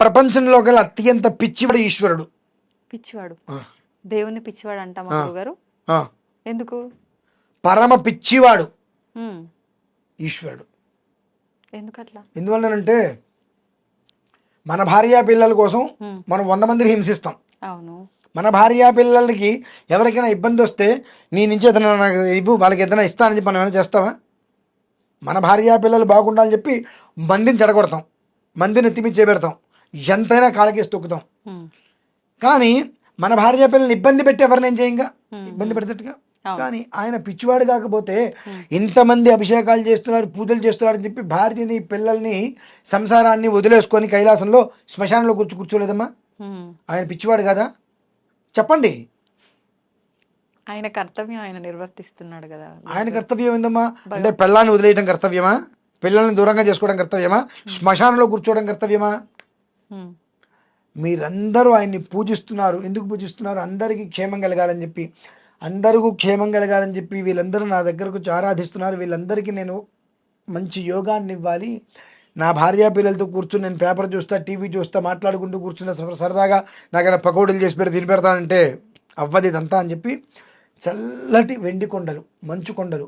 ప్రపంచంలో గల అత్యంత పిచ్చివాడు ఈశ్వరుడు. పిచ్చివాడు. దేవుని పిచ్చివాడు అంటామా ఆ. ఎందుకు? పరమ పిచ్చివాడు. ఈశ్వరుడు. ఎందుకట్లా? ఎందువల్లనంటే మన భార్యా పిల్లల కోసం మనం వంద మందిని హింసిస్తాం. అవును. మన భార్యా పిల్లలకి ఎవరికైనా ఇబ్బంది వస్తే నీ నుంచి ఏదైనా నాకు ఇవ్వు వాళ్ళకి ఏదైనా ఇస్తానని చెప్పి మనం ఏమైనా చేస్తావా? మన భార్యా పిల్లలు బాగుండాలని చెప్పి మందిని చెడగొడతాం. మందిని ఎత్తిమి చేపెడతాం. ఎంతైనా కాలకేసి తొక్కుతాం. కానీ మన భార్య పిల్లల్ని ఇబ్బంది పెట్టి ఎవరిని ఏం చేయంగా ఇబ్బంది పెడతట్టుగా. కానీ ఆయన పిచ్చివాడు కాకపోతే. ఇంతమంది అభిషేకాలు చేస్తున్నారు పూజలు చేస్తున్నారు అని చెప్పి భార్యని పిల్లల్ని సంసారాన్ని వదిలేసుకొని కైలాసంలో శ్మశానంలో కూర్చు కూర్చోలేదమ్మా. ఆయన పిచ్చివాడు కదా? చెప్పండి. ఆయన కర్తవ్యం ఆయన నిర్వర్తిస్తున్నాడు కదా. ఆయన కర్తవ్యం ఏందమ్మా? అంటే పిల్లాన్ని వదిలేయడం కర్తవ్యమా? పిల్లల్ని దూరంగా చేసుకోవడం కర్తవ్యమా? శ్మశానంలో కూర్చోవడం కర్తవ్యమా? మీరందరూ ఆయన్ని పూజిస్తున్నారు. ఎందుకు పూజిస్తున్నారు? అందరికీ క్షేమం కలగాలని చెప్పి. అందరికీ క్షేమం కలగాలని చెప్పి వీళ్ళందరూ నా దగ్గరకు వచ్చి ఆరాధిస్తున్నారు. వీళ్ళందరికీ నేను మంచి యోగాన్ని ఇవ్వాలి. నా భార్య పిల్లలతో కూర్చుని నేను పేపర్ చూస్తా టీవీ చూస్తా మాట్లాడుకుంటూ కూర్చున్న సరదాగా నాకైనా పకోడీలు చేసి పెడితే తిని పెడతానంటే అవ్వదు ఇదంతా అని చెప్పి చల్లటి వెండి కొండలు మంచు కొండలు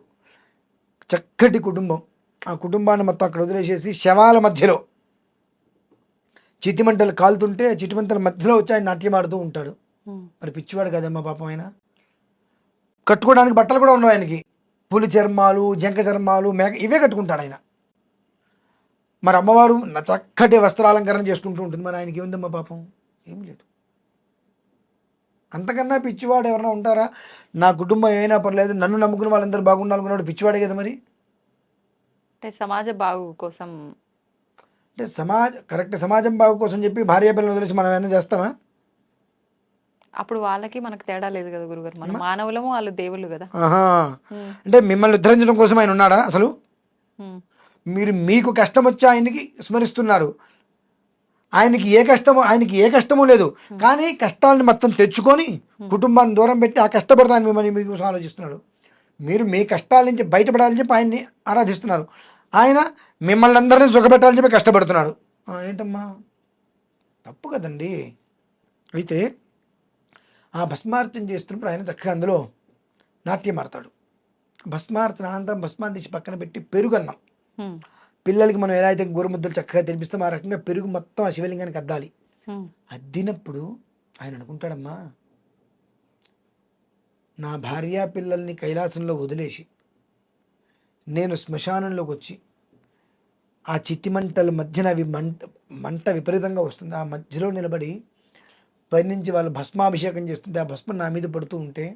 చక్కటి కుటుంబం. ఆ కుటుంబాన్ని మొత్తం అక్కడ వదిలేసేసి శవాల మధ్యలో చితిమంటలు కాలుతుంటే ఆ చితిమంటల మధ్యలో వచ్చి ఆయన నాట్యం ఆడుతూ ఉంటాడు. మరి పిచ్చివాడు కదమ్మా పాపం ఆయన కట్టుకోవడానికి బట్టలు కూడా ఉండవు ఆయనకి. పులి చర్మాలు జంక చర్మాలు మేక ఇవే కట్టుకుంటాడు ఆయన. మరి అమ్మవారు నా చక్కటి వస్త్రాలంకరణ చేసుకుంటూ ఉంటుంది. మరి ఆయనకి ఏముందమ్మా పాపం? ఏం లేదు. అంతకన్నా పిచ్చివాడు ఎవరైనా ఉంటారా? నా కుటుంబం ఏమైనా పర్లేదు నన్ను నమ్ముకున్న వాళ్ళందరూ బాగుండాలనుకున్నాడు పిచ్చివాడే కదా మరి? అంటే సమాజ బాగు కోసం అంటే సమాజ కరెక్ట్ సమాజం బాగు కోసం చెప్పి భార్య పిల్లలు వదిలేసి మనం ఏమైనా చేస్తామా? అప్పుడు వాళ్ళకి మనకు తేడా లేదు కదా గురుగారు. మన మానవులము వాళ్ళు దేవుళ్ళు కదా. ఆహా. అంటే మిమ్మల్ని ఉద్ధరించడం కోసం ఆయన ఉన్నాడా అసలు? మీరు మీకు కష్టం వచ్చి ఆయనకి స్మరిస్తున్నారు. ఆయనకి ఏ కష్టము ఆయనకి ఏ కష్టము లేదు. కానీ కష్టాలను మొత్తం తెచ్చుకొని కుటుంబాన్ని దూరం పెట్టి ఆ కష్టపడతాను మిమ్మల్ని మీకు ఆలోచిస్తున్నాడు. మీరు మీ కష్టాల నుంచి బయటపడాలని చెప్పి ఆయన్ని ఆరాధిస్తున్నారు. ఆయన మిమ్మల్ని అందరినీ సుఖపెట్టాలని చెప్పి కష్టపడుతున్నాడు. ఏంటమ్మా? తప్పు కదండి. అయితే ఆ భస్మార్చన చేస్తున్నప్పుడు ఆయన చక్కగా అందులో నాట్యం ఆడతాడు. భస్మార్చన అనంతరం భస్మాన్ని తీసి పక్కన పెట్టి పెరుగన్నం. ఉమ్, పిల్లలకి మనం ఎలా అయితే గోరుముద్దలు చక్కగా తినిపిస్తామో ఆ రకంగా పెరుగు మొత్తం ఆ శివలింగానికి అద్దాలి. అద్దినప్పుడు ఆయన అనుకుంటాడమ్మా నా భార్య పిల్లల్ని కైలాసంలో వదిలేసి నేను శ్మశానంలోకి వచ్చి ఆ చిత్తి మంటల మధ్యన అవి మంట మంట విపరీతంగా వస్తుంది. ఆ మధ్యలో నిలబడి పైనుంచి వాళ్ళు భస్మాభిషేకం చేస్తుంటే ఆ భస్మం నా మీద పడుతూ ఉంటే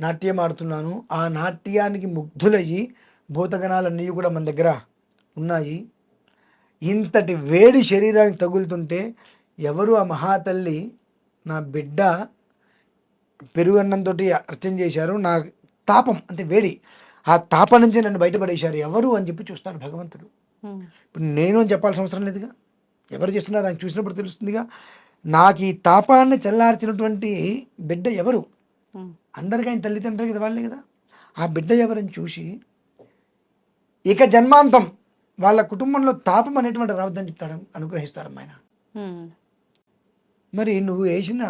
నాట్యం ఆడుతున్నాను. ఆ నాట్యానికి ముగ్ధులయ్యి భూతగణాలన్నీ కూడా మన దగ్గర ఉన్నాయి. ఇంతటి వేడి శరీరానికి తగులుతుంటే ఎవరు ఆ మహాతల్లి నా బిడ్డ పెరుగన్నంతో అర్చన చేశారు. నా తాపం అంటే వేడి ఆ తాపం నుంచి నన్ను బయటపడేశారు. ఎవరు అని చెప్పి చూస్తాడు భగవంతుడు. ఇప్పుడు నేను చెప్పాల్సిన అవసరం లేదుగా. ఎవరు చేస్తున్నారు? ఆయన చూసినప్పుడు తెలుస్తుందిగా. నాకు ఈ తాపాన్ని చల్లార్చినటువంటి బిడ్డ ఎవరు? అందరికీ ఆయన తల్లిదండ్రులు కదా వాళ్ళే కదా. ఆ బిడ్డ ఎవరని చూసి ఇక జన్మాంతం వాళ్ళ కుటుంబంలో తాపం అనేటువంటి రావద్దని చెప్తాడు అనుగ్రహిస్తాడు ఆయన మరి నువ్వు వేసిన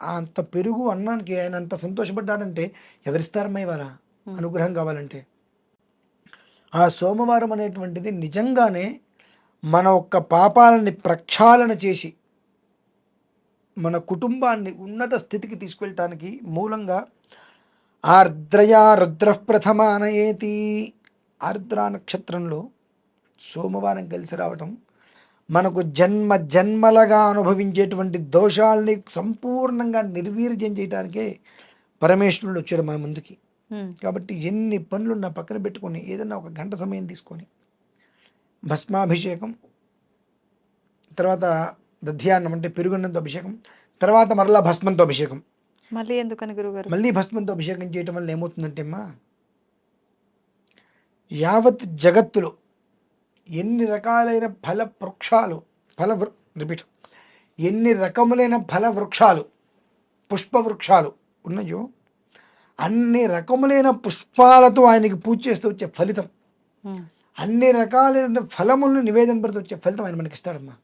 అంత పెరుగు అన్నానికి ఆయన అంత సంతోషపడ్డాడంటే ఎవరిస్తారమ్మా ఇవాళ? అనుగ్రహం కావాలంటే. ఆ సోమవారం అనేటువంటిది నిజంగానే మన ఒక్క పాపాలని ప్రక్షాళన చేసి మన కుటుంబాన్ని ఉన్నత స్థితికి తీసుకెళ్ళటానికి మూలంగా ఆర్ద్రయా రుద్ర ప్రథమానయేతి ఆర్ద్ర నక్షత్రంలో సోమవారం కలిసి రావటం మనకు జన్మ జన్మలుగా అనుభవించేటువంటి దోషాల్ని సంపూర్ణంగా నిర్వీర్యం చేయడానికే పరమేశ్వరుడు వచ్చాడు మన ముందుకి. కాబట్టి ఎన్ని పనులు నా పక్కన పెట్టుకొని ఏదైనా ఒక గంట సమయం తీసుకొని భస్మాభిషేకం తర్వాత దధ్యాన్నం అంటే పెరుగున్నంతో అభిషేకం తర్వాత మరలా భస్మంతో అభిషేకం. మళ్ళీ ఎందుకని గురుగారు? మళ్ళీ భస్మంతో అభిషేకం చేయటం వల్ల ఏమవుతుందంటే అమ్మా యావత్ జగత్తులో ఎన్ని రకాలైన ఫల వృక్షాలు ఫల రిపీట్ ఎన్ని రకములైన ఫల వృక్షాలు పుష్ప వృక్షాలు ఉన్నాయో అన్ని రకములైన పుష్పాలతో ఆయనకి పూజ చేస్తూ వచ్చే ఫలితం. అన్ని రకాలైన ఫలములను నివేదన పెడుతూ వచ్చే ఫలితం ఆయన మనకి ఇస్తాడమ్మా.